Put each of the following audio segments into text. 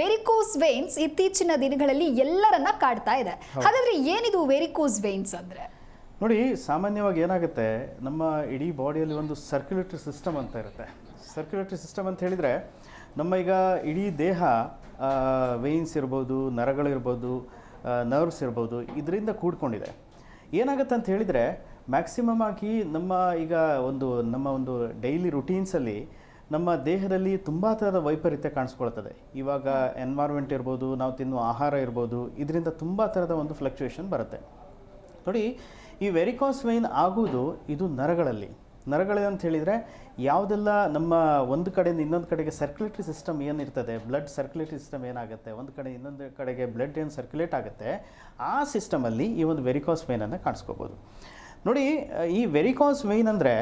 Varicose veins ಇತ್ತೀಚಿನ ದಿನಗಳಲ್ಲಿ ಎಲ್ಲರನ್ನ ಕಾಡ್ತಾ ಇದೆ. ಹಾಗಾದ್ರೆ ಏನಿದು ವೆರಿಕೋಸ್ ವೇನ್ಸ್ ಅಂದ್ರೆ? ನೋಡಿ ಸಾಮಾನ್ಯವಾಗಿ ಏನಾಗುತ್ತೆ ನಮ್ಮ ಇಡೀ ಬಾಡಿಯಲ್ಲಿ ಒಂದು ಸರ್ಕ್ಯುಲೇಟರಿ ಸಿಸ್ಟಮ್ ಅಂತ ಇರುತ್ತೆ. ಸರ್ಕ್ಯುಲೇಟರಿ ಸಿಸ್ಟಮ್ ಅಂತ ಹೇಳಿದರೆ ನಮ್ಮ ಈಗ ಇಡೀ ದೇಹ ವೇನ್ಸ್ ಇರ್ಬೋದು ನರಗಳಿರ್ಬೋದು ನರ್ವ್ಸ್ ಇರ್ಬೋದು ಇದರಿಂದ ಕೂಡ್ಕೊಂಡಿದೆ. ಏನಾಗುತ್ತೆ ಅಂತ ಹೇಳಿದರೆ ಮ್ಯಾಕ್ಸಿಮಮ್ ಆಗಿ ನಮ್ಮ ಈಗ ಒಂದು ನಮ್ಮ ಒಂದು ಡೈಲಿ ರುಟೀನ್ಸಲ್ಲಿ ನಮ್ಮ ದೇಹದಲ್ಲಿ ತುಂಬ ಥರದ ವೈಪರೀತ್ಯ ಕಾಣಿಸ್ಕೊಳ್ತದೆ. ಇವಾಗ ಎನ್ವೈರ್ಮೆಂಟ್ ಇರ್ಬೋದು, ನಾವು ತಿನ್ನುವ ಆಹಾರ ಇರ್ಬೋದು, ಇದರಿಂದ ತುಂಬ ಥರದ ಒಂದು ಫ್ಲಕ್ಚುಯೇಷನ್ ಬರುತ್ತೆ. ನೋಡಿ, ಈ ವೆರಿಕಾಸ್ ವೈನ್ ಆಗುವುದು ಇದು ನರಗಳಲ್ಲಿ. ನರಗಳೇ ಅಂತ ಹೇಳಿದರೆ ಯಾವುದೆಲ್ಲ ನಮ್ಮ ಒಂದು ಕಡೆಯಿಂದ ಇನ್ನೊಂದು ಕಡೆಗೆ ಸರ್ಕ್ಯುಲೇಟರಿ ಸಿಸ್ಟಮ್ ಏನಿರ್ತದೆ ಬ್ಲಡ್ ಸರ್ಕ್ಯುಲೇಟರಿ ಸಿಸ್ಟಮ್ ಏನಾಗುತ್ತೆ, ಒಂದು ಕಡೆ ಇನ್ನೊಂದು ಕಡೆಗೆ ಬ್ಲಡ್ ಏನು ಸರ್ಕ್ಯುಲೇಟ್ ಆಗುತ್ತೆ, ಆ ಸಿಸ್ಟಮಲ್ಲಿ ಈ ಒಂದು ವೆರಿಕಾಸ್ ವೈನನ್ನು ಕಾಣಿಸ್ಕೋಬೋದು. ನೋಡಿ ಈ ವೆರಿಕಾಸ್ ವೈನ್ ಅಂದರೆ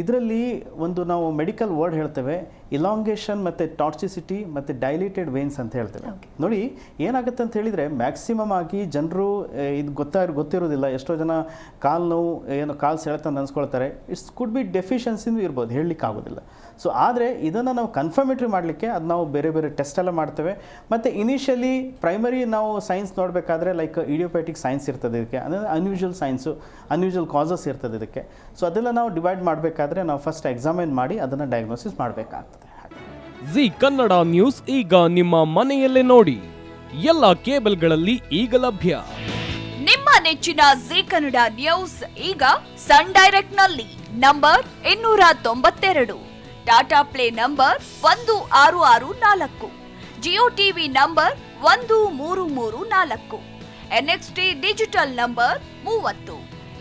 ಇದರಲ್ಲಿ ಒಂದು ನಾವು ಮೆಡಿಕಲ್ ವರ್ಡ್ ಹೇಳ್ತೇವೆ ಇಲಾಂಗೇಷನ್ ಮತ್ತು ಟಾಕ್ಸಿಸಿಟಿ ಮತ್ತು ಡೈಲೇಟೆಡ್ ವೇನ್ಸ್ ಅಂತ ಹೇಳ್ತೇವೆ. ನೋಡಿ ಏನಾಗುತ್ತೆ ಅಂತ ಹೇಳಿದರೆ ಮ್ಯಾಕ್ಸಿಮಮ್ ಆಗಿ ಜನರು ಇದು ಗೊತ್ತಾ ಗೊತ್ತಿರೋದಿಲ್ಲ. ಎಷ್ಟೋ ಜನ ಕಾಲು ನೋವು ಏನು ಕಾಲು ಸೆಳೆತ ಅನ್ಸ್ಕೊಳ್ತಾರೆ. ಇಟ್ಸ್ ಕುಡ್ ಬಿ ಡೆಫಿಷಿಯನ್ಸಿನೂ ಇರ್ಬೋದು ಹೇಳಲಿಕ್ಕೆ ಆಗೋದಿಲ್ಲ ಸೊ ಆದರೆ ಇದನ್ನು ನಾವು ಕನ್ಫರ್ಮೇಟ್ರಿ ಮಾಡಲಿಕ್ಕೆ ಅದು ನಾವು ಬೇರೆ ಬೇರೆ ಟೆಸ್ಟ್ ಎಲ್ಲ ಮಾಡ್ತೇವೆ. ಮತ್ತು ಇನಿಷಿಯಲಿ ಪ್ರೈಮರಿ ನಾವು ಸೈನ್ಸ್ ನೋಡಬೇಕಾದ್ರೆ ಲೈಕ್ ಇಡಿಯೋಪ್ಯಾಟಿಕ್ ಸೈನ್ಸ್ ಇರ್ತದೆ ಇದಕ್ಕೆ. ಅಂದರೆ ಅನ್ಯೂಜುವಲ್ ಸೈನ್ಸು ಅನ್ಯೂಜುವಲ್ ಕಾಸಸ್ ಇರ್ತದೆ ಇದಕ್ಕೆ. ಸೊ ಅದೆಲ್ಲ ನಾವು ಡಿವೈಡ್ ಮಾಡಬೇಕಾದ್ರೆ ನಾವು ಫಸ್ಟ್ ಎಕ್ಸಾಮಿನ್ ಮಾಡಿ ಅದನ್ನು ಡಯಾಗ್ನೋಸಿಸ್ ಮಾಡಬೇಕಾಗ್ತದೆ. ಜಿ ಕನ್ನಡ ನ್ಯೂಸ್ ಈಗ ನಿಮ್ಮ ಮನೆಯಲ್ಲೇ ನೋಡಿ. ಎಲ್ಲ ಕೇಬಲ್ಗಳಲ್ಲಿ ಈಗ ಲಭ್ಯ. ನಿಮ್ಮ ನೆಚ್ಚಿನ ಜಿ ಕನ್ನಡ ನ್ಯೂಸ್ ಈಗ ಸನ್ ಡೈರೆಕ್ಟ್ನಲ್ಲಿ ನಂಬರ್ ಇನ್ನೂರ ತೊಂಬತ್ತೆರಡು. ಟಾಟಾ ಪ್ಲೇ ನಂಬರ್ ಒಂದು ಆರು ಆರು ನಾಲ್ಕು. ಜಿಯೋ ಟಿವಿ ನಂಬರ್ ಒಂದು ಮೂರು ಮೂರು ನಾಲ್ಕು. N X T digital number ಮೂವತ್ತು.